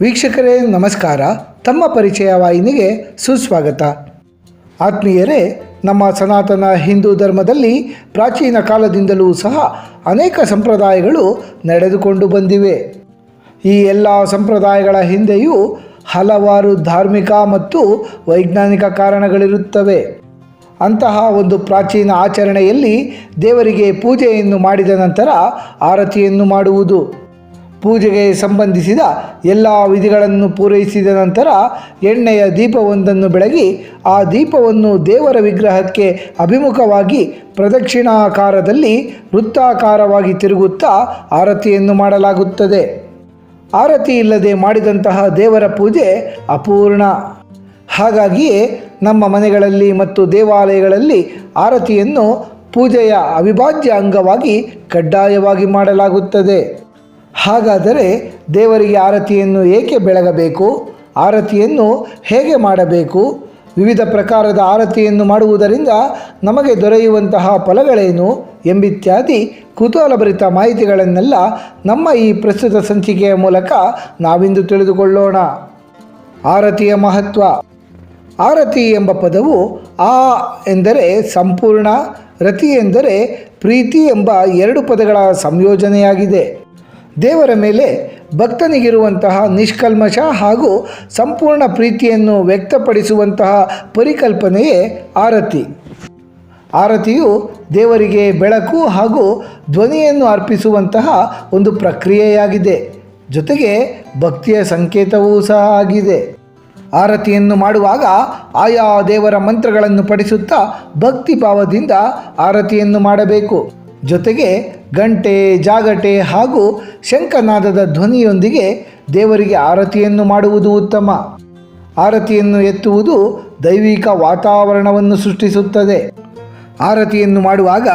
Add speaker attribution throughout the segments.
Speaker 1: ವೀಕ್ಷಕರೇ, ನಮಸ್ಕಾರ. ತಮ್ಮ ಪರಿಚಯ ವಾಹಿನಿಗೆ ಸುಸ್ವಾಗತ. ಆತ್ಮೀಯರೇ, ನಮ್ಮ ಸನಾತನ ಹಿಂದೂ ಧರ್ಮದಲ್ಲಿ ಪ್ರಾಚೀನ ಕಾಲದಿಂದಲೂ ಸಹ ಅನೇಕ ಸಂಪ್ರದಾಯಗಳು ನಡೆದುಕೊಂಡು ಬಂದಿವೆ. ಈ ಎಲ್ಲ ಸಂಪ್ರದಾಯಗಳ ಹಿಂದೆಯೂ ಹಲವಾರು ಧಾರ್ಮಿಕ ಮತ್ತು ವೈಜ್ಞಾನಿಕ ಕಾರಣಗಳಿರುತ್ತವೆ. ಅಂತಹ ಒಂದು ಪ್ರಾಚೀನ ಆಚರಣೆಯಲ್ಲಿ ದೇವರಿಗೆ ಪೂಜೆಯನ್ನು ಮಾಡಿದ ನಂತರ ಆರತಿಯನ್ನು ಮಾಡುವುದು. ಪೂಜೆಗೆ ಸಂಬಂಧಿಸಿದ ಎಲ್ಲ ವಿಧಿಗಳನ್ನು ಪೂರೈಸಿದ ನಂತರ ಎಣ್ಣೆಯ ದೀಪವೊಂದನ್ನು ಬೆಳಗಿ ಆ ದೀಪವನ್ನು ದೇವರ ವಿಗ್ರಹಕ್ಕೆ ಅಭಿಮುಖವಾಗಿ ಪ್ರದಕ್ಷಿಣಾಕಾರದಲ್ಲಿ ವೃತ್ತಾಕಾರವಾಗಿ ತಿರುಗುತ್ತಾ ಆರತಿಯನ್ನು ಮಾಡಲಾಗುತ್ತದೆ. ಆರತಿ ಇಲ್ಲದೆ ಮಾಡಿದಂತಹ ದೇವರ ಪೂಜೆ ಅಪೂರ್ಣ. ಹಾಗಾಗಿಯೇ ನಮ್ಮ ಮನೆಗಳಲ್ಲಿ ಮತ್ತು ದೇವಾಲಯಗಳಲ್ಲಿ ಆರತಿಯನ್ನು ಪೂಜೆಯ ಅವಿಭಾಜ್ಯ ಅಂಗವಾಗಿ ಕಡ್ಡಾಯವಾಗಿ ಮಾಡಲಾಗುತ್ತದೆ. ಹಾಗಾದರೆ ದೇವರಿಗೆ ಆರತಿಯನ್ನು ಏಕೆ ಬೆಳಗಬೇಕು? ಆರತಿಯನ್ನು ಹೇಗೆ ಮಾಡಬೇಕು? ವಿವಿಧ ಪ್ರಕಾರದ ಆರತಿಯನ್ನು ಮಾಡುವುದರಿಂದ ನಮಗೆ ದೊರೆಯುವಂತಹ ಫಲಗಳೇನು ಎಂಬಿತ್ಯಾದಿ ಕುತೂಹಲಭರಿತ ಮಾಹಿತಿಗಳನ್ನೆಲ್ಲ ನಮ್ಮ ಈ ಪ್ರಸ್ತುತ ಸಂಚಿಕೆಯ ಮೂಲಕ ನಾವಿಂದು ತಿಳಿದುಕೊಳ್ಳೋಣ. ಆರತಿಯ ಮಹತ್ವ. ಆರತಿ ಎಂಬ ಪದವು ಆ ಎಂದರೆ ಸಂಪೂರ್ಣ, ರತಿ ಎಂದರೆ ಪ್ರೀತಿ ಎಂಬ ಎರಡು ಪದಗಳ ಸಂಯೋಜನೆಯಾಗಿದೆ. ದೇವರ ಮೇಲೆ ಭಕ್ತನಿಗಿರುವಂತಹ ನಿಷ್ಕಲ್ಮಶ ಹಾಗೂ ಸಂಪೂರ್ಣ ಪ್ರೀತಿಯನ್ನು ವ್ಯಕ್ತಪಡಿಸುವಂತಹ ಪರಿಕಲ್ಪನೆಯೇ ಆರತಿ. ಆರತಿಯು ದೇವರಿಗೆ ಬೆಳಕು ಹಾಗೂ ಧ್ವನಿಯನ್ನು ಅರ್ಪಿಸುವಂತಹ ಒಂದು ಪ್ರಕ್ರಿಯೆಯಾಗಿದೆ. ಜೊತೆಗೆ ಭಕ್ತಿಯ ಸಂಕೇತವೂ ಸಹ ಆಗಿದೆ. ಆರತಿಯನ್ನು ಮಾಡುವಾಗ ಆಯಾ ದೇವರ ಮಂತ್ರಗಳನ್ನು ಪಠಿಸುತ್ತಾ ಭಕ್ತಿ ಭಾವದಿಂದ ಆರತಿಯನ್ನು ಮಾಡಬೇಕು. ಜೊತೆಗೆ ಗಂಟೆ, ಜಾಗಟೆ ಹಾಗೂ ಶಂಖನಾದದ ಧ್ವನಿಯೊಂದಿಗೆ ದೇವರಿಗೆ ಆರತಿಯನ್ನು ಮಾಡುವುದು ಉತ್ತಮ. ಆರತಿಯನ್ನು ಎತ್ತುವುದು ದೈವಿಕ ವಾತಾವರಣವನ್ನು ಸೃಷ್ಟಿಸುತ್ತದೆ. ಆರತಿಯನ್ನು ಮಾಡುವಾಗ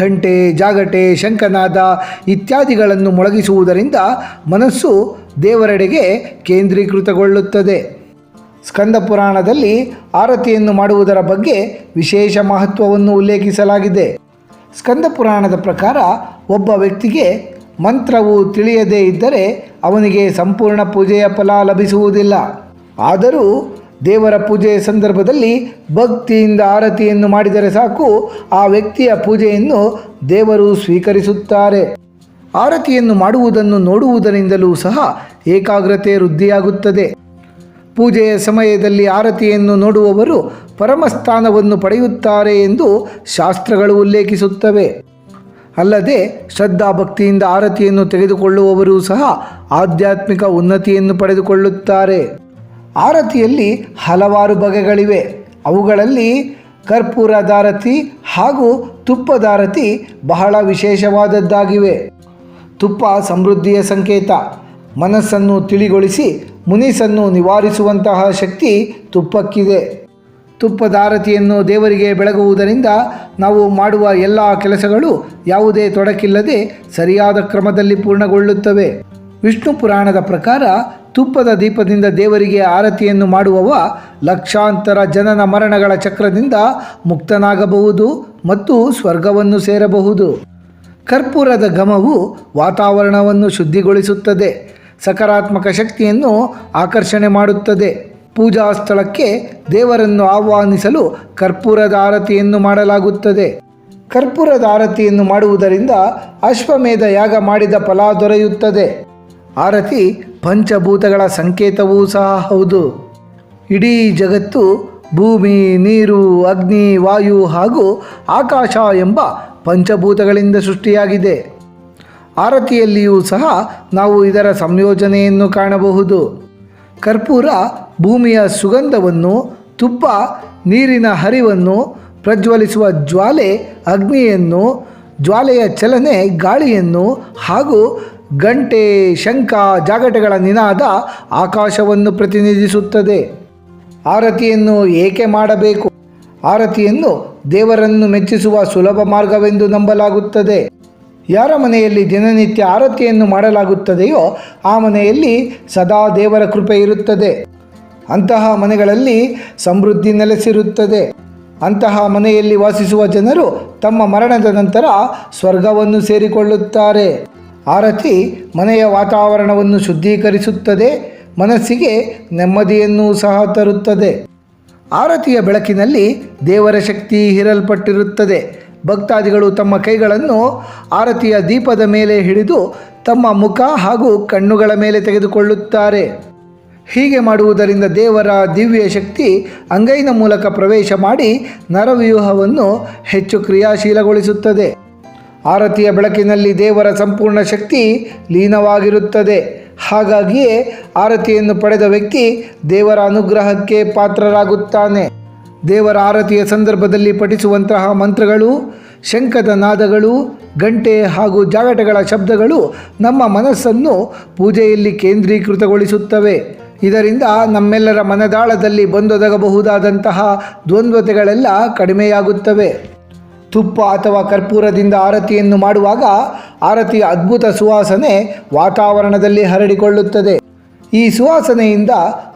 Speaker 1: ಘಂಟೆ ಜಾಗಟೆ, ಶಂಖನಾದ ಇತ್ಯಾದಿಗಳನ್ನು ಮೊಳಗಿಸುವುದರಿಂದ ಮನಸ್ಸು ದೇವರೆಡೆಗೆ ಕೇಂದ್ರೀಕೃತಗೊಳ್ಳುತ್ತದೆ. ಸ್ಕಂದ ಪುರಾಣದಲ್ಲಿ ಆರತಿಯನ್ನು ಮಾಡುವುದರ ಬಗ್ಗೆ ವಿಶೇಷ ಮಹತ್ವವನ್ನು ಉಲ್ಲೇಖಿಸಲಾಗಿದೆ. ಸ್ಕಂದ ಪುರಾಣದ ಪ್ರಕಾರ ಒಬ್ಬ ವ್ಯಕ್ತಿಗೆ ಮಂತ್ರವು ತಿಳಿಯದೇ ಇದ್ದರೆ ಅವನಿಗೆ ಸಂಪೂರ್ಣ ಪೂಜೆಯ ಫಲ ಲಭಿಸುವುದಿಲ್ಲ. ಆದರೂ ದೇವರ ಪೂಜೆಯ ಸಂದರ್ಭದಲ್ಲಿ ಭಕ್ತಿಯಿಂದ ಆರತಿಯನ್ನು ಮಾಡಿದರೆ ಸಾಕು, ಆ ವ್ಯಕ್ತಿಯ ಪೂಜೆಯನ್ನು ದೇವರು ಸ್ವೀಕರಿಸುತ್ತಾರೆ. ಆರತಿಯನ್ನು ಮಾಡುವುದನ್ನು ನೋಡುವುದರಿಂದಲೂ ಸಹ ಏಕಾಗ್ರತೆ ವೃದ್ಧಿಯಾಗುತ್ತದೆ. ಪೂಜೆಯ ಸಮಯದಲ್ಲಿ ಆರತಿಯನ್ನು ನೋಡುವವರು ಪರಮಸ್ಥಾನವನ್ನು ಪಡೆಯುತ್ತಾರೆ ಎಂದು ಶಾಸ್ತ್ರಗಳು ಉಲ್ಲೇಖಿಸುತ್ತವೆ. ಅಲ್ಲದೆ ಶ್ರದ್ಧಾ ಭಕ್ತಿಯಿಂದ ಆರತಿಯನ್ನು ತೆಗೆದುಕೊಳ್ಳುವವರು ಸಹ ಆಧ್ಯಾತ್ಮಿಕ ಉನ್ನತಿಯನ್ನು ಪಡೆದುಕೊಳ್ಳುತ್ತಾರೆ. ಆರತಿಯಲ್ಲಿ ಹಲವಾರು ಬಗೆಗಳಿವೆ. ಅವುಗಳಲ್ಲಿ ಕರ್ಪೂರದಾರತಿ ಹಾಗೂ ತುಪ್ಪದಾರತಿ ಬಹಳ ವಿಶೇಷವಾದದ್ದಾಗಿವೆ. ತುಪ್ಪ ಸಮೃದ್ಧಿಯ ಸಂಕೇತ. ಮನಸ್ಸನ್ನು ತಿಳಿಗೊಳಿಸಿ ಮುನಿಸನ್ನು ನಿವಾರಿಸುವಂತಹ ಶಕ್ತಿ ತುಪ್ಪಕ್ಕಿದೆ. ತುಪ್ಪದಾರತಿಯನ್ನು ದೇವರಿಗೆ ಬೆಳಗುವುದರಿಂದ ನಾವು ಮಾಡುವ ಎಲ್ಲ ಕೆಲಸಗಳು ಯಾವುದೇ ತೊಡಕಿಲ್ಲದೆ ಸರಿಯಾದ ಕ್ರಮದಲ್ಲಿ ಪೂರ್ಣಗೊಳ್ಳುತ್ತವೆ. ವಿಷ್ಣು ಪುರಾಣದ ಪ್ರಕಾರ ತುಪ್ಪದ ದೀಪದಿಂದ ದೇವರಿಗೆ ಆರತಿಯನ್ನು ಮಾಡುವವ ಲಕ್ಷಾಂತರ ಜನನ ಮರಣಗಳ ಚಕ್ರದಿಂದ ಮುಕ್ತನಾಗಬಹುದು ಮತ್ತು ಸ್ವರ್ಗವನ್ನು ಸೇರಬಹುದು. ಕರ್ಪೂರದ ಘಮವು ವಾತಾವರಣವನ್ನು ಶುದ್ಧಿಗೊಳಿಸುತ್ತದೆ. ಸಕಾರಾತ್ಮಕ ಶಕ್ತಿಯನ್ನು ಆಕರ್ಷಣೆ ಮಾಡುತ್ತದೆ. ಪೂಜಾ ಸ್ಥಳಕ್ಕೆ ದೇವರನ್ನು ಆಹ್ವಾನಿಸಲು ಕರ್ಪೂರದ ಆರತಿಯನ್ನು ಮಾಡಲಾಗುತ್ತದೆ. ಕರ್ಪೂರದ ಆರತಿಯನ್ನು ಮಾಡುವುದರಿಂದ ಅಶ್ವಮೇಧ ಯಾಗ ಮಾಡಿದ ಫಲ ದೊರೆಯುತ್ತದೆ. ಆರತಿ ಪಂಚಭೂತಗಳ ಸಂಕೇತವೂ ಸಹ ಹೌದು. ಇಡೀ ಜಗತ್ತು ಭೂಮಿ, ನೀರು, ಅಗ್ನಿ, ವಾಯು ಹಾಗೂ ಆಕಾಶ ಎಂಬ ಪಂಚಭೂತಗಳಿಂದ ಸೃಷ್ಟಿಯಾಗಿದೆ. ಆರತಿಯಲ್ಲಿಯೂ ಸಹ ನಾವು ಇದರ ಸಂಯೋಜನೆಯನ್ನು ಕಾಣಬಹುದು. ಕರ್ಪೂರ ಭೂಮಿಯ ಸುಗಂಧವನ್ನು, ತುಪ್ಪ, ನೀರಿನ ಹರಿವನ್ನು, ಪ್ರಜ್ವಲಿಸುವ ಜ್ವಾಲೆ, ಅಗ್ನಿಯನ್ನು, ಜ್ವಾಲೆಯ ಚಲನೆ, ಗಾಳಿಯನ್ನು ಹಾಗೂ ಗಂಟೆ ಶಂಖ ಜಾಗಟೆಗಳ ನಿನಾದ ಆಕಾಶವನ್ನು ಪ್ರತಿನಿಧಿಸುತ್ತದೆ. ಆರತಿಯನ್ನು ಏಕೆ ಮಾಡಬೇಕು? ಆರತಿಯನ್ನು ದೇವರನ್ನು ಮೆಚ್ಚಿಸುವ ಸುಲಭ ಮಾರ್ಗವೆಂದು ನಂಬಲಾಗುತ್ತದೆ. ಯಾರ ಮನೆಯಲ್ಲಿ ದಿನನಿತ್ಯ ಆರತಿಯನ್ನು ಮಾಡಲಾಗುತ್ತದೆಯೋ ಆ ಮನೆಯಲ್ಲಿ ಸದಾ ದೇವರ ಕೃಪೆ ಇರುತ್ತದೆ. ಅಂತಹ ಮನೆಗಳಲ್ಲಿ ಸಮೃದ್ಧಿ ನೆಲೆಸಿರುತ್ತದೆ. ಅಂತಹ ಮನೆಯಲ್ಲಿ ವಾಸಿಸುವ ಜನರು ತಮ್ಮ ಮರಣದ ನಂತರ ಸ್ವರ್ಗವನ್ನು ಸೇರಿಕೊಳ್ಳುತ್ತಾರೆ. ಆರತಿ ಮನೆಯ ವಾತಾವರಣವನ್ನು ಶುದ್ಧೀಕರಿಸುತ್ತದೆ, ಮನಸ್ಸಿಗೆ ನೆಮ್ಮದಿಯನ್ನು ಸಹ ತರುತ್ತದೆ. ಆರತಿಯ ಬೆಳಕಿನಲ್ಲಿ ದೇವರ ಶಕ್ತಿ ಹೀರಲ್ಪಟ್ಟಿರುತ್ತದೆ. ಭಕ್ತಾದಿಗಳು ತಮ್ಮ ಕೈಗಳನ್ನು ಆರತಿಯ ದೀಪದ ಮೇಲೆ ಹಿಡಿದು ತಮ್ಮ ಮುಖ ಹಾಗೂ ಕಣ್ಣುಗಳ ಮೇಲೆ ತೆಗೆದುಕೊಳ್ಳುತ್ತಾರೆ. ಹೀಗೆ ಮಾಡುವುದರಿಂದ ದೇವರ ದಿವ್ಯ ಶಕ್ತಿ ಅಂಗೈನ ಮೂಲಕ ಪ್ರವೇಶ ಮಾಡಿ ನರವ್ಯೂಹವನ್ನು ಹೆಚ್ಚು ಕ್ರಿಯಾಶೀಲಗೊಳಿಸುತ್ತದೆ. ಆರತಿಯ ಬೆಳಕಿನಲ್ಲಿ ದೇವರ ಸಂಪೂರ್ಣ ಶಕ್ತಿ ಲೀನವಾಗಿರುತ್ತದೆ. ಹಾಗಾಗಿಯೇ ಆರತಿಯನ್ನು ಪಡೆದ ವ್ಯಕ್ತಿ ದೇವರ ಅನುಗ್ರಹಕ್ಕೆ ಪಾತ್ರರಾಗುತ್ತಾನೆ. ದೇವರ ಆರತಿಯ ಸಂದರ್ಭದಲ್ಲಿ ಪಠಿಸುವಂತಹ ಮಂತ್ರಗಳು ಶಂಖದ ನಾದಗಳು, ಗಂಟೆ ಹಾಗೂ ಜಾಗಟಗಳ ಶಬ್ದಗಳು ನಮ್ಮ ಮನಸ್ಸನ್ನು ಪೂಜೆಯಲ್ಲಿ ಕೇಂದ್ರೀಕೃತಗೊಳಿಸುತ್ತವೆ. ಇದರಿಂದ ನಮ್ಮೆಲ್ಲರ ಮನದಾಳದಲ್ಲಿ ಬಂದೊದಗಬಹುದಾದಂತಹ ದ್ವಂದ್ವತೆಗಳೆಲ್ಲ ಕಡಿಮೆಯಾಗುತ್ತವೆ. ತುಪ್ಪ ಅಥವಾ ಕರ್ಪೂರದಿಂದ ಆರತಿಯನ್ನು ಮಾಡುವಾಗ ಆರತಿಯ ಅದ್ಭುತ ಸುವಾಸನೆ ವಾತಾವರಣದಲ್ಲಿ ಹರಡಿಕೊಳ್ಳುತ್ತದೆ. ಈ ಸುವಾಸನೆಯಿಂದ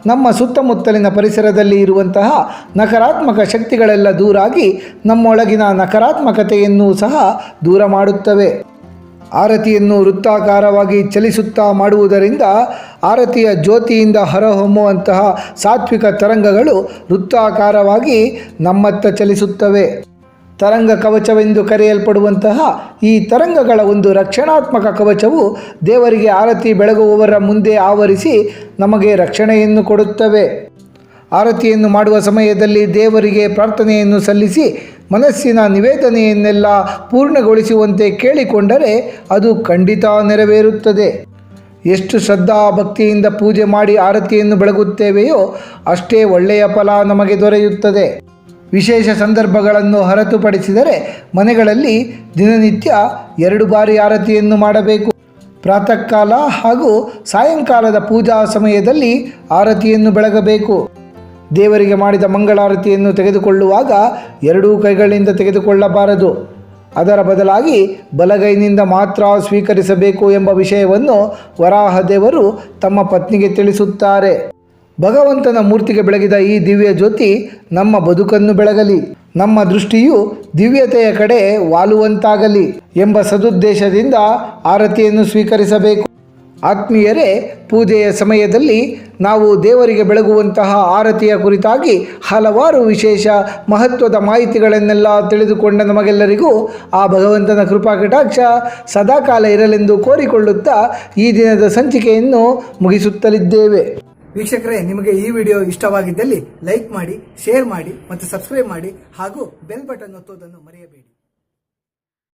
Speaker 1: ನಮ್ಮ ಸುತ್ತಮುತ್ತಲಿನ ಪರಿಸರದಲ್ಲಿ ಇರುವಂತಹ ನಕಾರಾತ್ಮಕ ಶಕ್ತಿಗಳೆಲ್ಲ ದೂರಾಗಿ ನಮ್ಮೊಳಗಿನ ನಕಾರಾತ್ಮಕತೆಯನ್ನು ಸಹ ದೂರ ಮಾಡುತ್ತವೆ. ಆರತಿಯನ್ನು ವೃತ್ತಾಕಾರವಾಗಿ ಚಲಿಸುತ್ತಾ ಮಾಡುವುದರಿಂದ ಆರತಿಯ ಜ್ಯೋತಿಯಿಂದ ಹೊರಹೊಮ್ಮುವಂತಹ ಸಾತ್ವಿಕ ತರಂಗಗಳು ವೃತ್ತಾಕಾರವಾಗಿ ನಮ್ಮತ್ತ ಚಲಿಸುತ್ತವೆ. ತರಂಗ ಕವಚವೆಂದು ಕರೆಯಲ್ಪಡುವಂತಹ ಈ ತರಂಗಗಳ ಒಂದು ರಕ್ಷಣಾತ್ಮಕ ಕವಚವು ದೇವರಿಗೆ ಆರತಿ ಬೆಳಗುವವರ ಮುಂದೆ ಆವರಿಸಿ ನಮಗೆ ರಕ್ಷಣೆಯನ್ನು ಕೊಡುತ್ತವೆ. ಆರತಿಯನ್ನು ಮಾಡುವ ಸಮಯದಲ್ಲಿ ದೇವರಿಗೆ ಪ್ರಾರ್ಥನೆಯನ್ನು ಸಲ್ಲಿಸಿ ಮನಸ್ಸಿನ ನಿವೇದನೆಯನ್ನೆಲ್ಲ ಪೂರ್ಣಗೊಳಿಸುವಂತೆ ಕೇಳಿಕೊಂಡರೆ ಅದು ಖಂಡಿತ ನೆರವೇರುತ್ತದೆ. ಎಷ್ಟು ಶ್ರದ್ಧಾ ಭಕ್ತಿಯಿಂದ ಪೂಜೆ ಮಾಡಿ ಆರತಿಯನ್ನು ಬೆಳಗುತ್ತೇವೆಯೋ ಅಷ್ಟೇ ಒಳ್ಳೆಯ ಫಲ ನಮಗೆ ದೊರೆಯುತ್ತದೆ. ವಿಶೇಷ ಸಂದರ್ಭಗಳನ್ನು ಹೊರತುಪಡಿಸಿದರೆ ಮನೆಗಳಲ್ಲಿ ದಿನನಿತ್ಯ ಎರಡು ಬಾರಿ ಆರತಿಯನ್ನು ಮಾಡಬೇಕು. ಪ್ರಾತಃಕಾಲ ಹಾಗೂ ಸಾಯಂಕಾಲದ ಪೂಜಾ ಸಮಯದಲ್ಲಿ ಆರತಿಯನ್ನು ಬೆಳಗಬೇಕು. ದೇವರಿಗೆ ಮಾಡಿದ ಮಂಗಳಾರತಿಯನ್ನು ತೆಗೆದುಕೊಳ್ಳುವಾಗ ಎರಡೂ ಕೈಗಳಿಂದ ತೆಗೆದುಕೊಳ್ಳಬಾರದು. ಅದರ ಬದಲಾಗಿ ಬಲಗೈನಿಂದ ಮಾತ್ರ ಸ್ವೀಕರಿಸಬೇಕು ಎಂಬ ವಿಷಯವನ್ನು ವರಾಹದೇವರು ತಮ್ಮ ಪತ್ನಿಗೆ ತಿಳಿಸುತ್ತಾರೆ. ಭಗವಂತನ ಮೂರ್ತಿಗೆ ಬೆಳಗಿದ ಈ ದಿವ್ಯ ಜ್ಯೋತಿ ನಮ್ಮ ಬದುಕನ್ನು ಬೆಳಗಲಿ. ನಮ್ಮ ದೃಷ್ಟಿಯು ದಿವ್ಯತೆಯ ಕಡೆ ವಾಲುವಂತಾಗಲಿ ಎಂಬ ಸದುದ್ದೇಶದಿಂದ ಆರತಿಯನ್ನು ಸ್ವೀಕರಿಸಬೇಕು. ಆತ್ಮೀಯರೇ, ಪೂಜೆಯ ಸಮಯದಲ್ಲಿ ನಾವು ದೇವರಿಗೆ ಬೆಳಗುವಂತಹ ಆರತಿಯ ಕುರಿತಾಗಿ ಹಲವಾರು ವಿಶೇಷ ಮಹತ್ವದ ಮಾಹಿತಿಗಳನ್ನೆಲ್ಲ ತಿಳಿದುಕೊಂಡ ನಮಗೆಲ್ಲರಿಗೂ ಆ ಭಗವಂತನ ಕೃಪಾ ಕಟಾಕ್ಷ ಸದಾಕಾಲ ಇರಲೆಂದು ಕೋರಿಕೊಳ್ಳುತ್ತಾ ಈ ದಿನದ ಸಂಚಿಕೆಯನ್ನು ಮುಗಿಸುತ್ತಲಿದ್ದೇವೆ.
Speaker 2: ವೀಕ್ಷಕರೇ, ನಿಮಗೆ ಈ ವಿಡಿಯೋ ಇಷ್ಟವಾಗಿದ್ದಲ್ಲಿ ಲೈಕ್ ಮಾಡಿ, ಶೇರ್ ಮಾಡಿ ಮತ್ತು ಸಬ್ಸ್ಕ್ರೈಬ್ ಮಾಡಿ ಹಾಗೂ ಬೆಲ್ ಬಟನ್ ಒತ್ತೋದನ್ನು ಮರೆಯಬೇಡಿ.